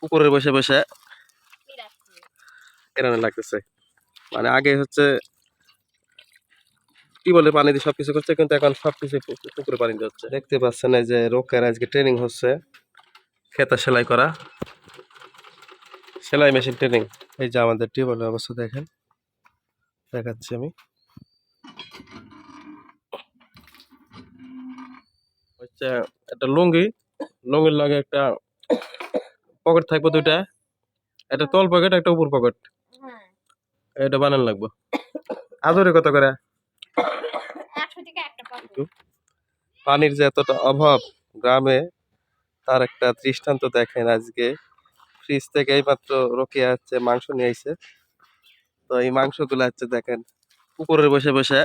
পুকুরে বসে বসে কেরানে লাগতেছে। মানে আগে হচ্ছে কি বলে পানি দিয়ে সবকিছু করছে কিন্তু এখন সবকিছু পুকুরে পানি দিয়ে হচ্ছে। দেখতে পাচ্ছেন এই যে রোকের আজকে ট্রেনিং হচ্ছে। খেতা সেলাই করা। সেলাই মেশিন ট্রেনিং এই যে আমাদের টিউবওয়েলের অবস্থা দেখেন। দেখাচ্ছি আমি। হচ্ছে একটা লুঙ্গি। লুঙ্গির লাগে একটা পকেট থাকবে দুইটা। একটা তল পকেট একটা উপর পকেট হ্যাঁ। এটা বানান লাগবে। আদরে কত করে? পানির যে এতটা অভাব গ্রামে তার একটা দৃষ্টান্ত দেখেন আজকে। ফ্রিজ থেকে এইমাত্র রকিয়া হচ্ছে মাংস নিয়ে আইছে। তো এই মাংসগুলো হচ্ছে দেখেন পুকুরে বসে বসে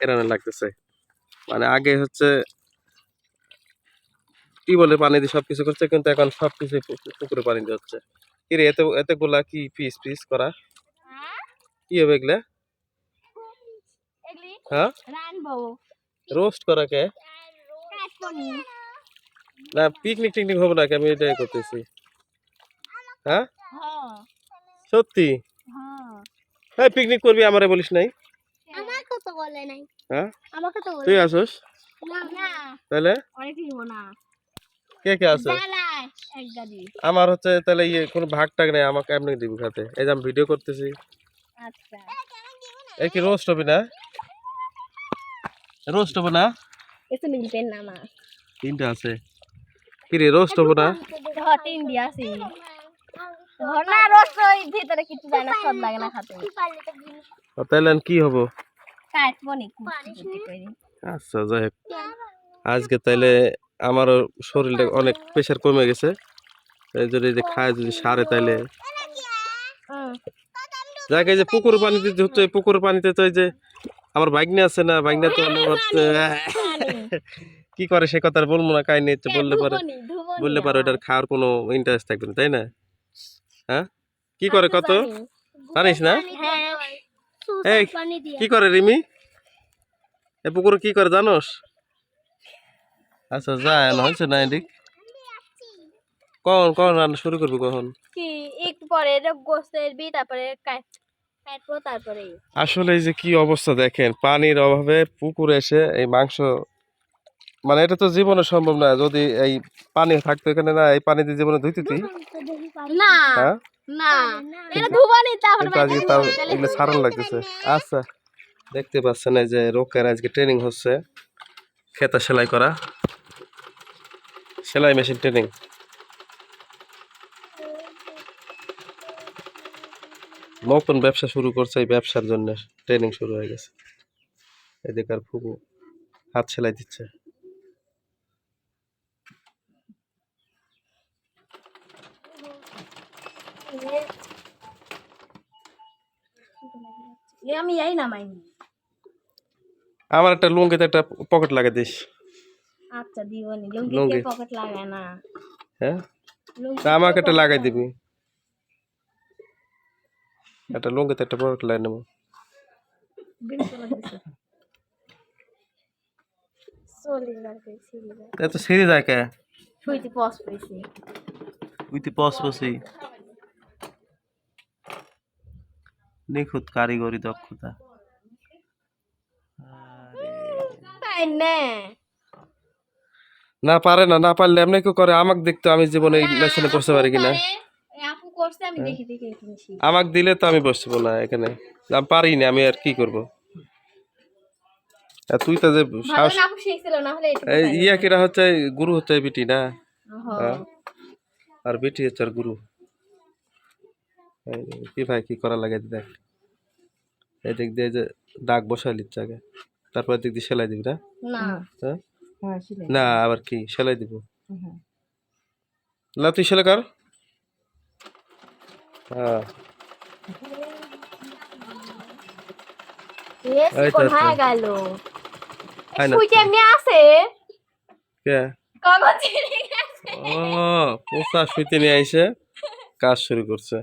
কেরানে লাগতেছে। মানে আগে হচ্ছে কি বলে পানি দিয়ে সব কিছু করছে কিন্তু এখন সবকিছু পু- পুকুরে পানি দিয়ে হচ্ছে। কি রে এতে এতগুলা কি পিস পিস করা? কি হবে এগুলা? হ্যাঁ? রোস্ট করা কে? না পিকনিক টিকনিক হবে নাকি আমি এটাই করতেছি। হ্যাঁ? হ্যাঁ সত্যি? হ্যাঁ পিকনিক করবি আমারে বলিস নাই? আমাকে তো বলে নাই। হ্যাঁ? আমাকে তো তুই আসোস? না। না তাহলে না। কে কে আছে? আমার হচ্ছে তাহলে ইয়ে কোনো ভাগ টাগ নেই আমাকে এমনি দিবি খাতে। এই যে আমি ভিডিও করতেছি। আচ্ছা। এই কি রোস্ট হবে না? রোস্ট হবে না? তিনটা আছে। কি রে রোস্ট হবে না? হট ইন্ডিয়া আছে না রস ওই ভিতরে কিছু যায় না সব লাগে না খেতে। তাহলে আর কি হব? কাটবো আচ্ছা যাই হোক। আজকে তাইলে আমারও শরীরটা অনেক প্রেশার কমে গেছে। এই যদি যে খায় যদি সারে তাইলে। যাকে যে পুকুর পানিতে দিতে হচ্ছে এই পুকুর পানিতে তো এই যে আমার বাইকনি আছে না বাইকনা তো কি করে সে কথা আর বলব না কাহিনী হচ্ছে বললে পারে বললে পারে ওটার খাওয়ার কোনো ইন্টারেস্ট থাকবে না তাই না? হ্যাঁ? কি করে কত? জানিস না? হ্যাঁ। এই কি করে রিমি? এ পুকুরে কি করে জানোস? আচ্ছা যা না হয়েছে না এদিক? কখন কখন রান্না শুরু করবি কখন? কি একটু পরে এটা গোস্তের বি তারপরে কাট কাটবো তারপরে আসলে এই যে কি অবস্থা দেখেন পানির অভাবে পুকুরে এসে এই মাংস মানে এটা তো জীবনে সম্ভব না যদি এই পানি থাকতো এখানে না এই পানি দিয়ে জীবনে ধুইতে তুই না হ্যাঁ? না এটা ধুবনি তারপরে আজকে তাও এগুলো লাগতেছে। আচ্ছা দেখতে পাচ্ছেন এই যে রোকের আজকে ট্রেনিং হচ্ছে খেতা সেলাই করা। সেলাই মেশিন ট্রেনিং নতুন ব্যবসা শুরু করছে এই ব্যবসার জন্য ট্রেনিং শুরু হয়ে গেছে। এদিকার ফুবু হাত সেলাই দিচ্ছে। আমি এই নামাইনি। আমার একটা লুঙ্গিতে একটা পকেট লাগিয়ে দিস। আচ্ছা দিবনি লুঙ্গি। লুঙ্গিতে পকেট লাগায় না। হ্যাঁ? লুঙ্গি তা আমাকে একটা লাগাই দিবি। একটা লুঙ্গিতে একটা পকেট লাগিয়ে নেব। পেয়েছি এত সিঁড়ি যায় কে? শুইতে পস পেয়েছি। উইতে পস পসি নিখুঁত কারিগরি দক্ষতা। তাই না। না পারে না না পারলে এমনি কেউ করে আমাকে দেখতে আমি জীবনে এই লেসনে পড়তে পারি কিনা। দেখি দেখি আমাকে দিলে তো আমি বসবো না এখানে। আমি পারি না আমি আর কি করব? আর তুই তো যে সাহস না আপু শিখছিল না হলে এই ইয়া কিরা হচ্ছে গুরু হচ্ছে বিটি না। হ্যাঁ। আর বেটি হচ্ছে আর গুরু। কি ভাই কি করা লাগে দেখ। এই দিক দিয়ে যে দাগ বসাই লিচ্ছে আগে। তারপর দিক দিয়ে সেলাই দিবি না। হ্যাঁ? না আবার কি? সেলাই দিব। না তুই সেলাই কর। হ্যাঁ। কোথায় গেল? হয় এমনি আছে? কে? ও পোষা শুইতে নিয়ে আইসে কাজ শুরু করছে।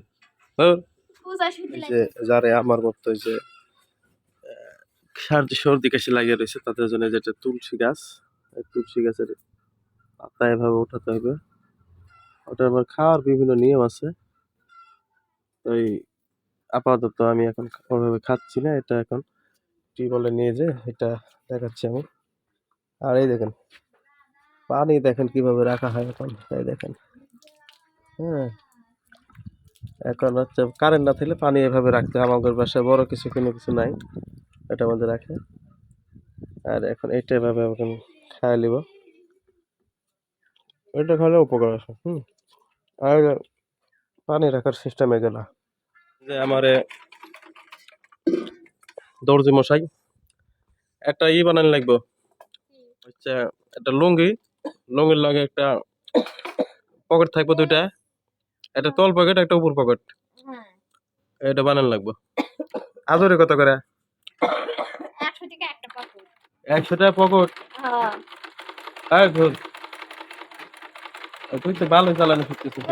যারে আমার মতো এই যে সর্দি সর্দি কাশি লাগিয়ে রয়েছে তাদের জন্য যেটা তুলসী গাছ। তুলসী গাছের পাতা এভাবে উঠাতে হবে ওটা আবার খাওয়ার বিভিন্ন নিয়ম আছে। ওই আপাতত আমি এখন ওভাবে খাচ্ছি না, এটা এখন টিউবওয়েলে নিয়ে যে এটা দেখাচ্ছি আমি। আর এই দেখেন, পানি দেখেন কীভাবে রাখা হয় এখন, এই দেখেন। হ্যাঁ এখন হচ্ছে কারেন্ট না থাকলে পানি এভাবে রাখতে হয়, আমাদের বাসায় বড় কিছু কোনো কিছু নাই, এটা আমাদের রাখে। আর এখন এইটা এভাবে এখন খাই নিব এটা খাইলে উপকার আছে হুম। আর পানি রাখার সিস্টেম এগুলা। যে আমারে দর্জি মশাই একটা ই বানানো লাগবো। হচ্ছে একটা লুঙ্গি লুঙ্গির লগে একটা পকেট থাকবে দুইটা। একটা তল পকেট একটা উপর পকেট হ্যাঁ। এটা বানানো লাগবো। আদরে কত করে একশো টাকা একটা পাকুড় একশো টাকা পকেট? হ্যাঁ। হ্যাঁ ঘুর তুই তো ভালো চালানো শিখতেছিস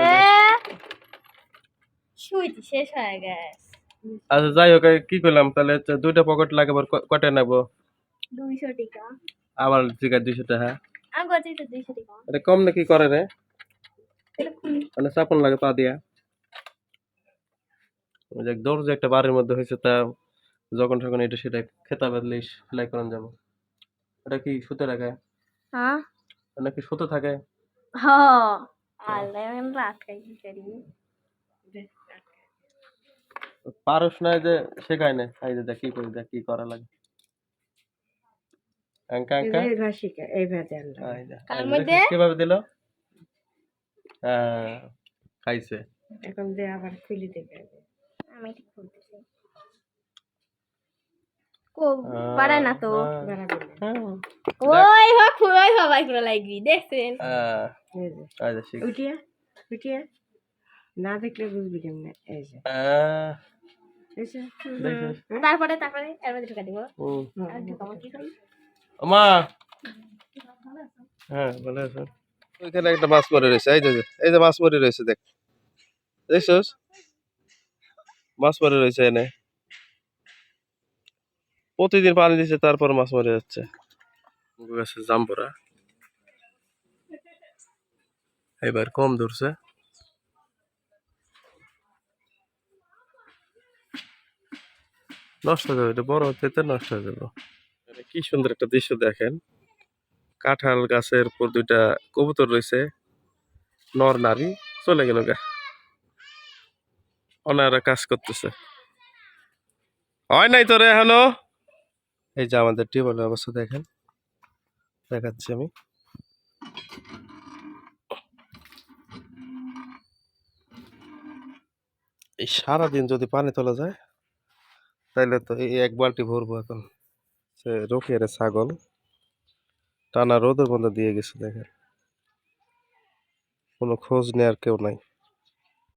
সুইটি শেষ হয়ে গেছে। আচ্ছা যাই হোক কি করলাম? তাহলে দুইটা পকেট লাগাবার কটা নেব? দুইশো টাকা। আবার জিগা দুইশো টাকা আমি বলছি তো দুইশো টাকা। এটা কম নাকি করে রে? মানে চাপন লাগে পা দিয়া। ওই যে দৌড় যে একটা বাড়ির মধ্যে হয়েছে তা যখন তখন এটা সেটা খেতা বাদলে সেলাই করান যাব। এটা কি সুতে রাখে? হ্যাঁ। নাকি সুতো থাকে? হ্যাঁ। আল্লাহ আমি রাত খাই কি করি পারস না যে শেখায় না। এই যে কি করি দেখ কি করা লাগে। আঙ্কা আঙ্কা। এইভাবে শিখে এইভাবে কীভাবে দিল? হ্যাঁ খাইছে। এখন যে আবার খুলি দেবে আমি ঠিক খুলতেছি। কো পারে না তো। হ্যাঁ, ওই হোক ওই হবাই লাগবি দেখছেন? শিখ। উঠিয়া উঠিয়া। না দেখলে বুঝবি কেমনে এই যে। এই যে দেখছিস? তারপরে তারপরে এর মধ্যে ঢুকা দিব। মা! হ্যাঁ ভালো আছে। ওইখানে একটা মাছ মরে রয়েছে এই যে এই যে মাছ মরে রয়েছে দেখ। দেখছস? মাছ মরে রয়েছে এনে। প্রতিদিন পানি দিচ্ছে তারপর মাছ মরে যাচ্ছে। এবার কম ধরছে। নষ্ট হয়ে যাবে বড় হতে নষ্ট হয়ে যাবে। কি সুন্দর একটা দৃশ্য দেখেন। কাঁঠাল গাছের উপর দুইটা কবুতর রয়েছে, নর নারী, চলে গেল গা। অনারা কাজ করতেছে। হয় নাই তোরে এখনও? এই যে আমাদের টিউবওয়েলের অবস্থা দেখেন, দেখাচ্ছি আমি। এই সারাদিন যদি পানি তোলা যায় তাহলে তো এই এক বালতি ভরবো এখন। সে রকিয়ার ছাগল, টানা রোদের বন্ধ দিয়ে গেছে দেখেন। কোনো খোঁজ নেওয়ার কেউ নাই।